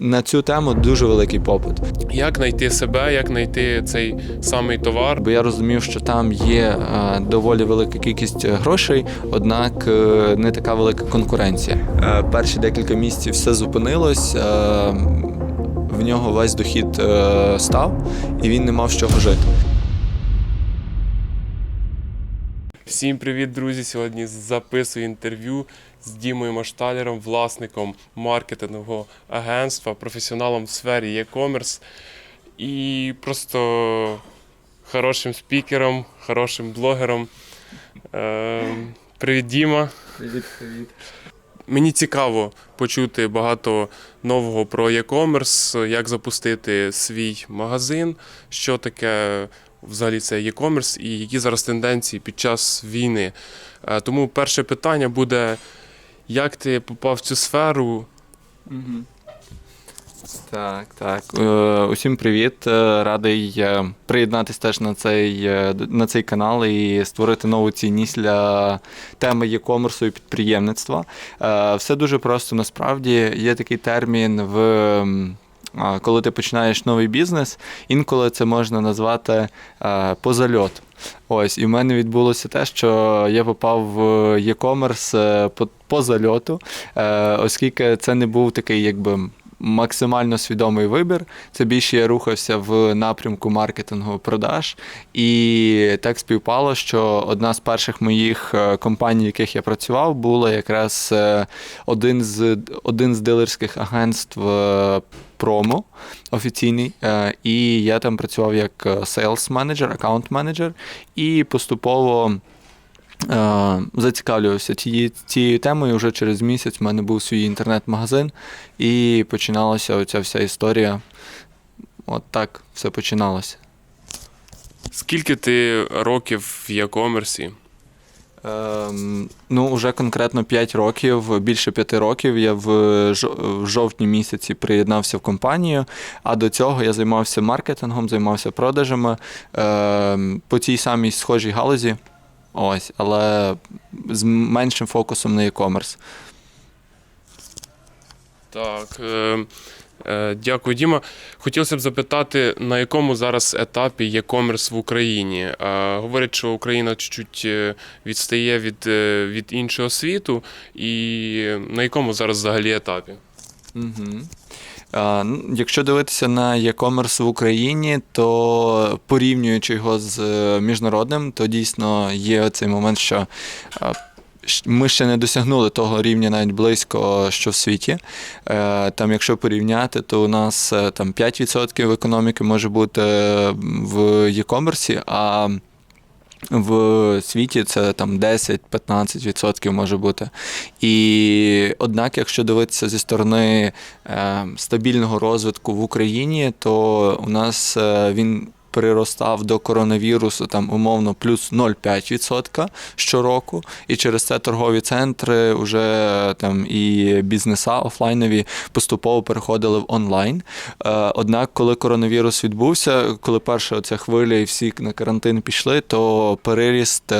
На цю тему дуже великий попит. Як знайти себе, як знайти цей самий товар? Бо я розумів, що там є е, доволі велика кількість грошей, однак е, не така велика конкуренція. Е, Перші декілька місяців все зупинилось. е, В нього весь дохід е, став, і він не мав з чого жити. Всім привіт, друзі! Сьогодні записую інтерв'ю з Дімою Машталером, власником маркетингового агентства, професіоналом в сфері e-commerce і просто хорошим спікером, хорошим блогером. Е, Привіт, Діма! Привіт, привіт. Мені цікаво почути багато нового про e-commerce, як запустити свій магазин, що таке взагалі це e-commerce і які зараз тенденції під час війни. Е, Тому перше питання буде: як ти попав в цю сферу? Так, так. Е, Усім привіт. Е, Радий е, приєднатися теж на цей, на цей канал і створити нову цінність для теми e-commerce і підприємництва. Все дуже просто насправді. Є такий термін в. Коли ти починаєш новий бізнес, інколи це можна назвати е, позальот. Ось, і в мене відбулося те, що я попав в e-commerce е, по, зальоту, е, оскільки це не був такий, якби максимально свідомий вибір. Це більше я рухався в напрямку маркетингу продаж. І так співпало, що одна з перших моїх е, компаній, в яких я працював, була якраз е, один з, один з дилерських агентств е, промо офіційний. І я там працював як sales менеджер, аккаунт менеджер, і поступово. Е, Зацікавлювався цією, цією темою. Вже через місяць в мене був свій інтернет-магазин, і починалася оця вся історія. От так все починалося. Скільки ти років в e-commerce? Ем, ну, вже конкретно 5 років, більше 5 років. Я в, жо- в жовтні місяці приєднався в компанію, а до цього я займався маркетингом, займався продажами ем, по тій самій схожій галузі. Ось, але з меншим фокусом на e-commerce. Так. Е, е, дякую, Діма. Хотілося б запитати, на якому зараз етапі e-commerce в Україні? Е, говорять, що Україна чуть-чуть відстає від, від іншого світу, і на якому зараз взагалі етапі? Угу. Якщо дивитися на e-commerce в Україні, то порівнюючи його з е, міжнародним, то дійсно є цей момент, що ми ще не досягнули того рівня навіть близько, що в світі. Е, Там, якщо порівняти, то у нас е, там 5% економіки може бути в e-commerce, а в світі це там 10-15% може бути. І однак, якщо дивитися зі сторони е, стабільного розвитку в Україні, то у нас е, він приростав до коронавірусу там умовно плюс 0,5% щороку, і через це торгові центри вже там і бізнеса офлайнові поступово переходили в онлайн. Е, Однак, коли коронавірус відбувся, коли перша ця хвиля і всі на карантин пішли, то переріст.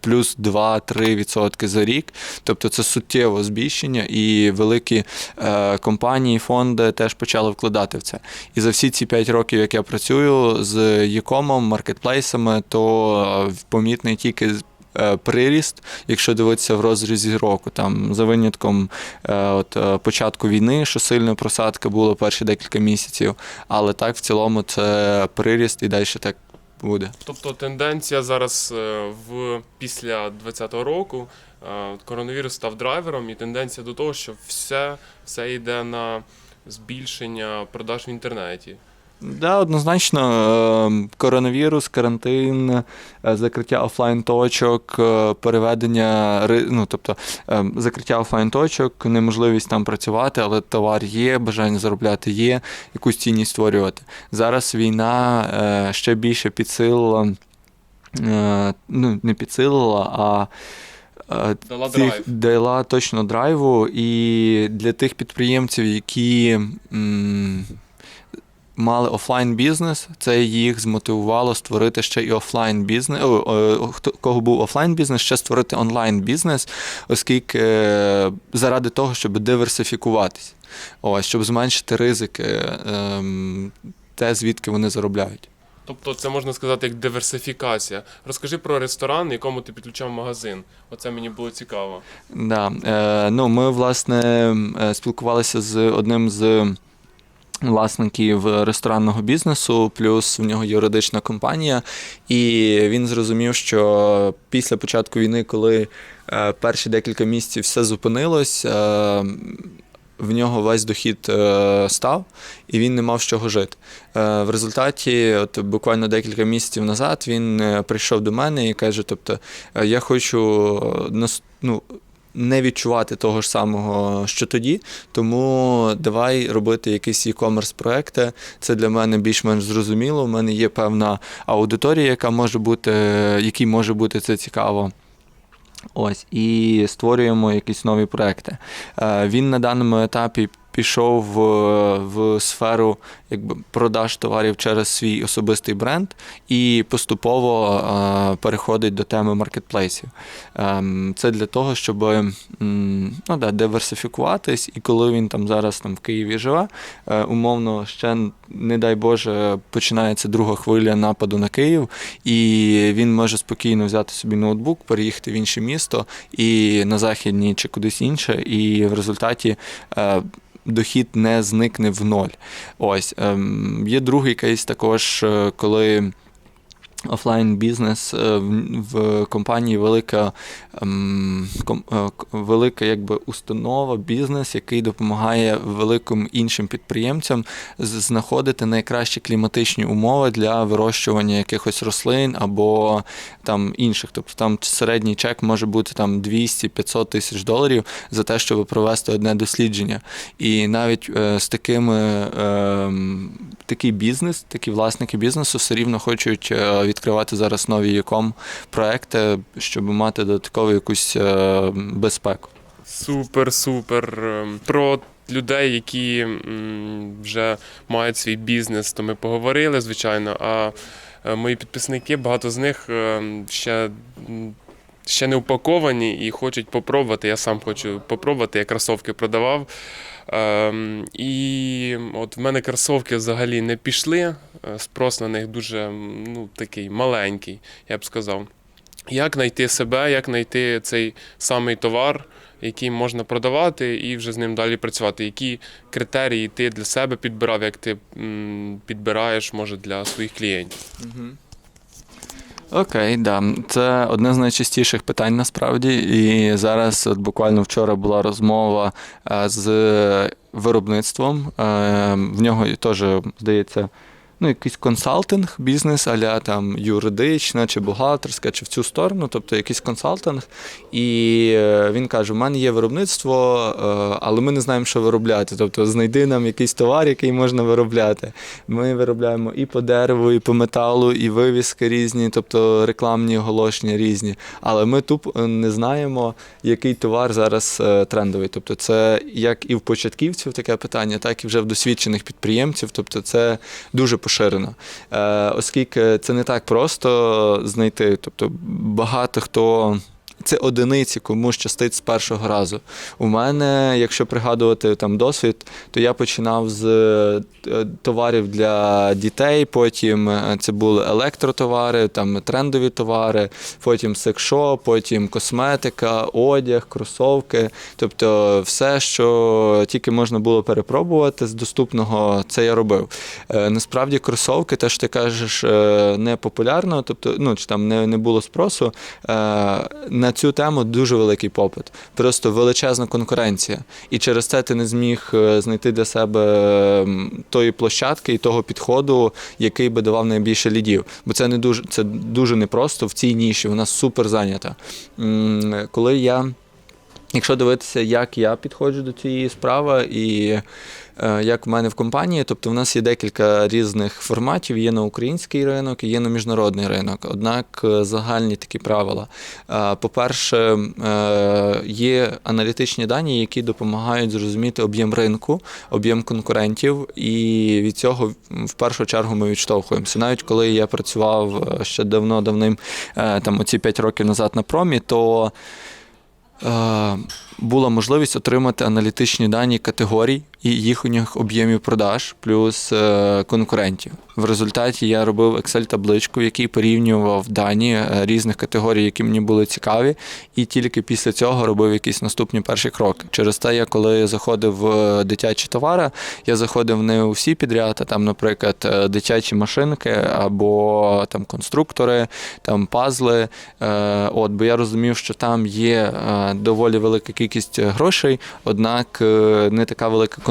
Плюс 2-3% за рік, тобто це суттєво збільшення, і великі е, компанії, фонди теж почали вкладати в це. І за всі ці 5 років, як я працюю з Єкомом, маркетплейсами, то е, помітний тільки е, приріст, якщо дивитися в розрізі року, там за винятком от, початку війни, що сильна просадка була перші декілька місяців, але так в цілому це приріст і далі так буде. Тобто тенденція зараз е, в після 2020 року е, коронавірус став драйвером, і тенденція до того, що все, все йде на збільшення продаж в інтернеті. Да, однозначно, е, коронавірус, карантин, е, закриття офлайн точок, е, переведення ну, тобто е, закриття офлайн точок, неможливість там працювати, але товар є, бажання заробляти є, якусь цінність створювати. Зараз війна е, ще більше підсилила, ну не підсилила, а Дала цих- драйв. дала точно драйву, і для тих підприємців, які м, мали офлайн бізнес, це їх змотивувало створити ще і офлайн бізнес. Хто кого був офлайн бізнес, ще створити онлайн бізнес, оскільки е, заради того, щоб диверсифікуватись, ось, щоб зменшити ризики, ем, те, звідки вони заробляють. Тобто це можна сказати як диверсифікація. Розкажи про ресторан, якому ти підключав магазин. Оце мені було цікаво. Да. Е, ну, ми, власне, е, спілкувалися з одним з власників ресторанного бізнесу, плюс в нього юридична компанія. І він зрозумів, що після початку війни, коли е, перші декілька місяців все зупинилось, е, в нього весь дохід е, став, і він не мав з чого жити. В результаті, от буквально декілька місяців назад, він прийшов до мене і каже: тобто, я хочу ну, не відчувати того ж самого, що тоді, тому давай робити якісь e-commerce проекти. Це для мене більш-менш зрозуміло. У мене є певна аудиторія, яка може бути, якій може бути це цікаво. Ось, і створюємо якісь нові проекти. Е, Він на даному етапі пішов в, в сферу якби, продаж товарів через свій особистий бренд і поступово е, переходить до теми маркетплейсів. Ем, Це для того, щоб ну, да, диверсифікуватись, і коли він там зараз там, в Києві живе, е, умовно ще, не дай Боже, починається друга хвиля нападу на Київ, і він може спокійно взяти собі ноутбук, переїхати в інше місто і на західні чи кудись інше, і в результаті. е, Дохід не зникне в ноль. Ось ем, є другий кейс також, е, коли офлайн бізнес е, в, компанії велика, ем, е, велика якби установа, бізнес, який допомагає великим іншим підприємцям знаходити найкращі кліматичні умови для вирощування якихось рослин або там інших. Тобто там середній чек може бути там 200-500 тисяч доларів за те, щоб провести одне дослідження. І навіть е, з такими е, такий бізнес, такі власники бізнесу все рівно хочуть відкривати зараз нові e проекти, щоб мати додаткову якусь е, безпеку. Супер, супер. Ем, Про людей, які вже мають свій бізнес, то ми поговорили, звичайно. А е, мої підписники, багато з них ем, ще. Ще не упаковані і хочуть попробувати. Я сам хочу попробувати, я кросовки продавав. Ем, і от в мене кросовки взагалі не пішли. е, Спрос на них дуже ну, такий маленький, я б сказав. Як знайти себе, як знайти цей самий товар, який можна продавати, і вже з ним далі працювати. Які критерії ти для себе підбирав, як ти підбираєш, може, для своїх клієнтів? Окей, да. Це одне з найчастіших питань насправді. І зараз, от буквально вчора була розмова е, з виробництвом. Е, В нього теж, здається, ну, якийсь консалтинг, бізнес, аля там юридична чи бухгалтерська, чи в цю сторону, тобто якийсь консалтинг. І е, він каже: у мене є виробництво, е, але ми не знаємо, що виробляти. Тобто знайди нам якийсь товар, який можна виробляти. Ми виробляємо і по дереву, і по металу, і вивіски різні, тобто рекламні оголошення різні. Але ми тупо не знаємо, який товар зараз е, трендовий. Тобто, це як і в початківців таке питання, так і вже в досвідчених підприємців. Тобто, це дуже поширено. Е, Оскільки це не так просто знайти. Тобто, багато хто. Це одиниці, кому щастить з першого разу. У мене, якщо пригадувати там досвід, то я починав з е, товарів для дітей, потім е, це були електротовари, там трендові товари, потім секшоп, потім косметика, одяг, кросовки. Тобто все, що тільки можна було перепробувати з доступного, це я робив. Е, Насправді кросовки, те, що ти кажеш, е, не популярно, тобто, ну чи там не, не було спросу. е, На цю тему дуже великий попит, просто величезна конкуренція. І через це ти не зміг е, знайти для себе тої площадки і того підходу, який би давав найбільше лідів. Бо це не дуже це дуже непросто в цій ніші. Вона супер зайнята. Коли я Якщо дивитися, як я підходжу до цієї справи і е, як в мене в компанії, тобто в нас є декілька різних форматів: є на український ринок і є на міжнародний ринок. Однак е, загальні такі правила. Е, По-перше, е, є аналітичні дані, які допомагають зрозуміти об'єм ринку, об'єм конкурентів, і від цього в першу чергу ми відштовхуємося. Навіть коли я працював е, ще давно-давним, е, там оці 5 років назад на промі, то була можливість отримати аналітичні дані категорій і їхніх об'ємів продаж, плюс е, конкурентів. В результаті я робив Excel-табличку, в якій порівнював дані е, різних категорій, які мені були цікаві, і тільки після цього робив якісь наступні перші кроки. Через те, я коли заходив в дитячі товари, я заходив не у всі підряд, а там, наприклад, е, дитячі машинки або там конструктори, там пазли. Е, От, бо я розумів, що там є е, доволі велика кількість грошей, однак е, не така велика конкуренція.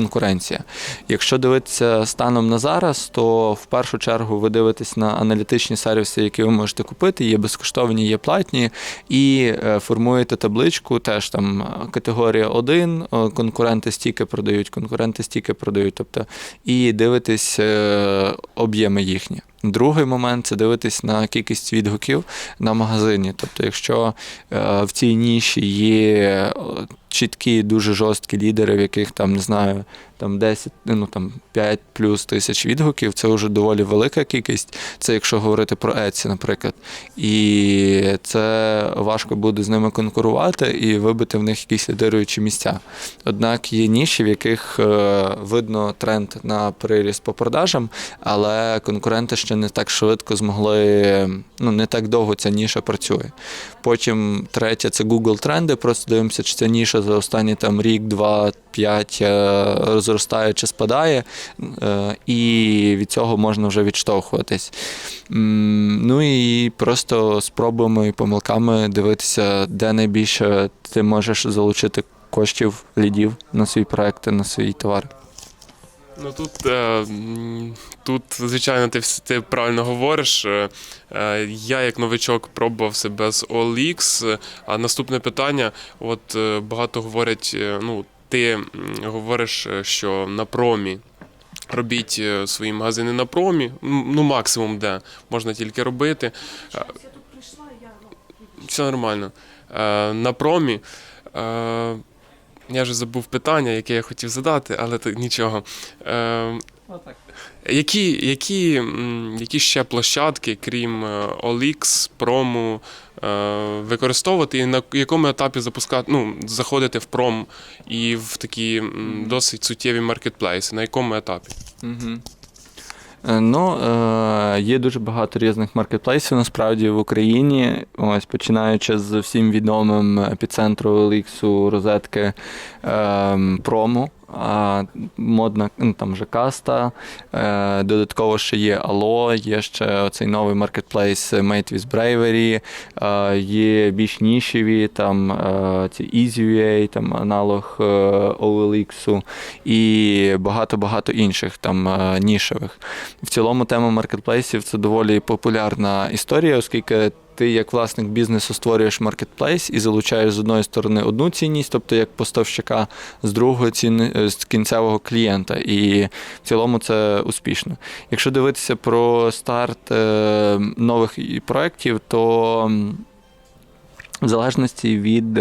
Якщо дивитися станом на зараз, то в першу чергу ви дивитесь на аналітичні сервіси, які ви можете купити, є безкоштовні, є платні, і е, формуєте табличку, теж там е, категорія 1, е, конкуренти стільки продають, конкуренти стільки продають, тобто і дивитесь об'єми їхні. Другий момент це дивитись на кількість відгуків на магазині. Тобто, якщо е, в цій ніші є е, чіткі, дуже жорсткі лідери, в яких там не знаю, там 10, ну там 5 плюс тисяч відгуків, це вже доволі велика кількість. Це якщо говорити про Etsy, наприклад. І це важко буде з ними конкурувати і вибити в них якісь лідируючі місця. Однак є ніші, в яких е, видно тренд на приріст по продажам, але конкуренти ще не так швидко змогли, ну не так довго ця ніша працює. Потім третє це Google тренди. Просто дивимося, чи ця ніша за останні там рік, два, п'ять розростає чи спадає, е, і від цього можна вже відштовхуватись. Ну і просто спробами і помилками дивитися, де найбільше ти можеш залучити коштів, лідів на свої проекти, на свої товари. Ну тут, е, тут звичайно, ти, ти правильно говориш. Е, я, як новичок, пробував себе з OLX. А наступне питання: от багато говорять, ну, ти говориш, е, що на промі. Робіть е, свої магазини на промі, ну максимум де можна тільки робити. Я тут прийшла, я Все нормально. Е, на промі. Е, я вже забув питання, яке я хотів задати, але то нічого. Е, які, які, які ще площадки, крім е, OLX, прому, е, використовувати і на якому етапі запускати, ну, заходити в пром і в такі досить суттєві маркетплейси? На якому етапі? Угу. Ну, е, є дуже багато різних маркетплейсів насправді в Україні. Ось починаючи з всім відомим епіцентру Еліксу, розетки е, прому. Модна ну, там вже каста. Е, додатково ще є Allo, є ще оцей новий маркетплейс Made with Bravery, е, є більш нішеві, там е, ці EasyUA, там аналог OLX і багато-багато інших там нішевих. В цілому тема маркетплейсів це доволі популярна історія, оскільки ти як власник бізнесу створюєш маркетплейс і залучаєш з одної сторони одну цінність, тобто як поставщика, з другої ціни з кінцевого клієнта. І в цілому це успішно. Якщо дивитися про старт е, нових проєктів, то в залежності від.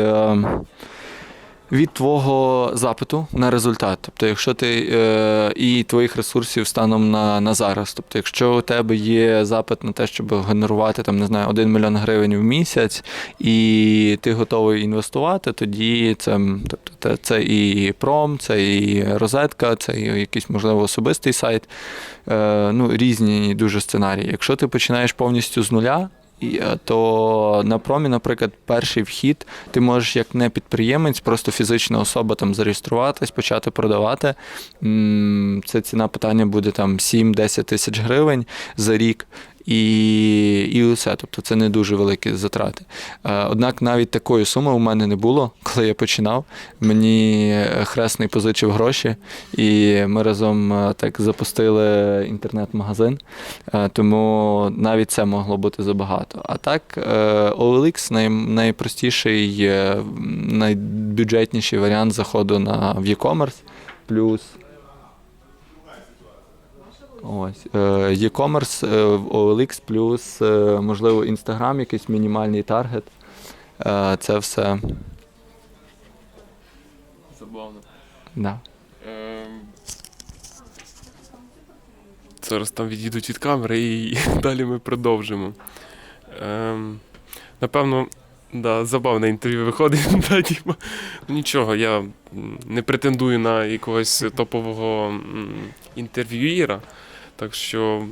Від твого запиту на результат. Тобто, якщо ти е, і твоїх ресурсів станом на, на зараз. Тобто, якщо у тебе є запит на те, щоб генерувати там, не знаю, 1 мільйон гривень в місяць, і ти готовий інвестувати, тоді це, тобто, це і пром, це і розетка, це і якийсь, можливо, особистий сайт. Е, ну, різні дуже сценарії. Якщо ти починаєш повністю з нуля. Е, то на промі, наприклад, перший вхід ти можеш як не підприємець, просто фізична особа там зареєструватись, почати продавати. Це ціна питання буде там 7-10 тисяч гривень за рік. І, і усе. Тобто це не дуже великі затрати. Е, Однак навіть такої суми у мене не було, коли я починав. Мені хресний позичив гроші, і ми разом е, так запустили інтернет-магазин. Е, Тому навіть це могло бути забагато. А так, е, OLX най, найпростіший, е, найбюджетніший варіант заходу на в e-commerce. Плюс Ось е, e-commerce е, OLX, плюс, е, можливо, Instagram, якийсь мінімальний таргет. Це все. Забавно. Да. Ем, Зараз там відійдуть від камери і далі ми продовжимо. Ем, Напевно, да, забавне інтерв'ю виходить. Да, Діма? Ну, Нічого, я не претендую на якогось топового інтерв'юєра. Так що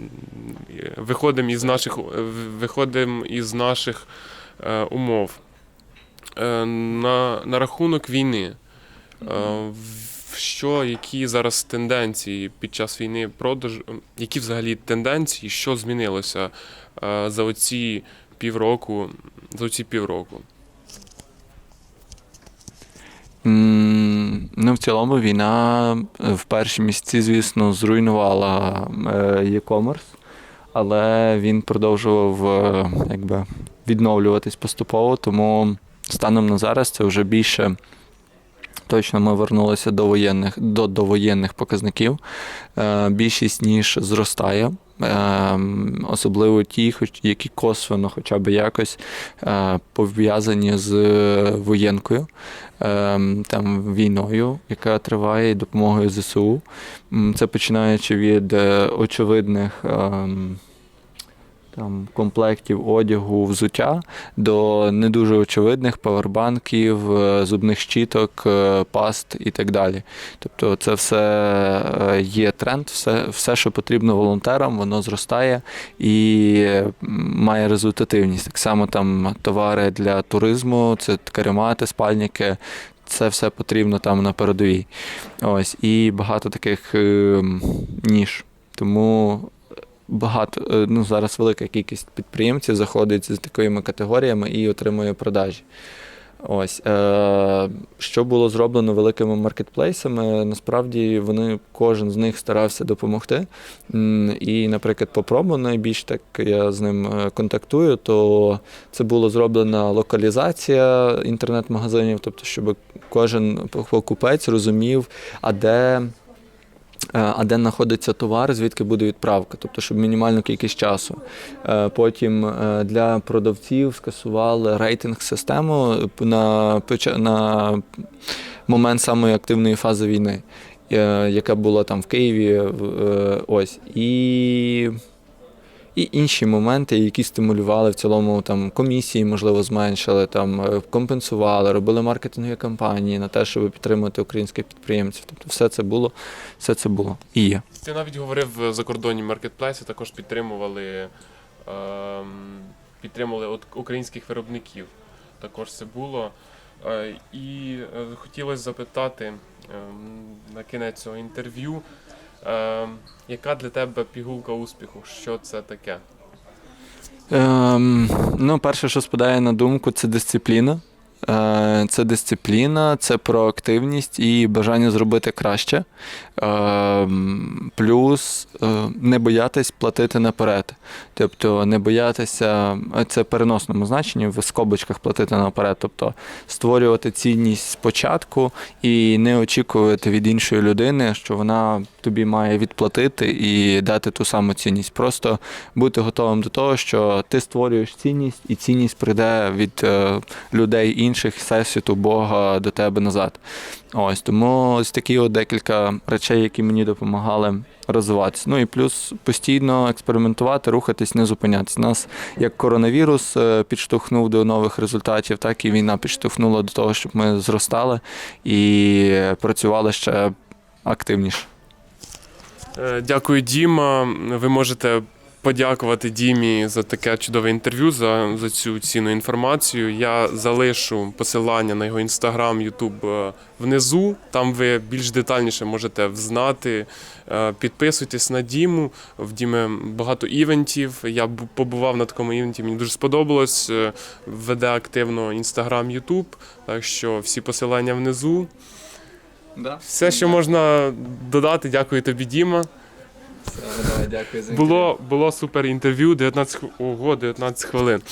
е, виходимо із наших, е, виходимо із наших е, умов. Е, на, на рахунок війни. Е, Що, які зараз тенденції під час війни продаж, які взагалі тенденції, що змінилося е, за оці півроку, за оці півроку? М, Ну, в цілому війна е, в перші місяці, звісно, зруйнувала е, e-commerce, але він продовжував е, якби, відновлюватись поступово, тому станом на зараз це вже більше. Точно ми вернулися до воєнних, до довоєнних показників. Е, більшість ніж зростає, е, особливо ті, які косвенно хоча б якось е, пов'язані з воєнкою, там, війною, яка триває, і допомогою ЗСУ. Це починаючи від очевидних. Там, комплектів одягу, взуття до не дуже очевидних павербанків, е, зубних щіток, е, паст і так далі. Тобто це все е, є тренд, все, все, що потрібно волонтерам, воно зростає і має результативність. Так само там товари для туризму, це каремати, спальники. Це все потрібно там на передовій. Ось, і багато таких е, ніж. Тому багато, е, ну зараз велика кількість підприємців заходить з такими категоріями і отримує продажі. Ось е, що було зроблено великими маркетплейсами, насправді вони кожен з них старався допомогти. І, наприклад, по промо найбільш так я з ним е, контактую, то це було зроблена локалізація інтернет-магазинів, тобто, щоб кожен покупець розумів, а де. Е, А де знаходиться товар, звідки буде відправка, тобто, щоб мінімальну кількість часу. Е, Потім е, для продавців скасували рейтинг-систему на, на момент самої активної фази війни, яка була там в Києві. Ось. І і інші моменти, які стимулювали в цілому там комісії, можливо, зменшили, там е, компенсували, робили маркетингові кампанії на те, щоб підтримати українських підприємців. Тобто, все це було, все це було і є. Ти навіть говорив е, закордонні маркетплейси, також підтримували, ем, підтримували українських виробників. Також це було. Е, І хотілося запитати ем, на кінець цього інтерв'ю, ем, яка для тебе пігулка успіху? Що це таке? Ем, ну, перше, що спадає на думку, це дисципліна. Е, Це дисципліна, це проактивність і бажання зробити краще. Ем, Плюс е, не боятись платити наперед. Тобто не боятися, е, це в переносному значенні, в скобочках платити наперед. Тобто створювати цінність спочатку і не очікувати від іншої людини, що вона тобі має відплатити і дати ту саму цінність. Просто бути готовим до того, що ти створюєш цінність, і цінність прийде від е, людей інших всесвіту Бога до тебе назад. Ось тому ось такі от декілька речей, які мені допомагали розвиватися. Ну і плюс постійно експериментувати, рухатись, не зупинятися. Нас як коронавірус е, підштовхнув до нових результатів, так і війна підштовхнула до того, щоб ми зростали і працювали ще активніше. Е, Дякую, Діма. Ви можете подякувати Дімі за таке чудове інтерв'ю, за, за цю цінну інформацію. Я залишу посилання на його інстаграм, Ютуб е, внизу. Там ви більш детальніше можете взнати. Е, Підписуйтесь на Діму. В Діми багато івентів. Я бу- побував на такому івенті, мені дуже сподобалось. Е, Веде активно інстаграм, Ютуб. Так що всі посилання внизу. Да? Все, що можна додати, дякую тобі, Діма. Все, давай, дякую за Було, було супер інтерв'ю, 19, хв- ого, 19 хвилин.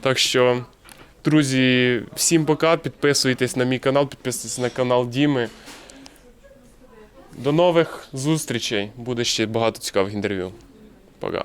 Так що, друзі, всім пока. Підписуйтесь на мій канал, підписуйтесь на канал Діми. До нових зустрічей. Буде ще багато цікавих інтерв'ю. Пока.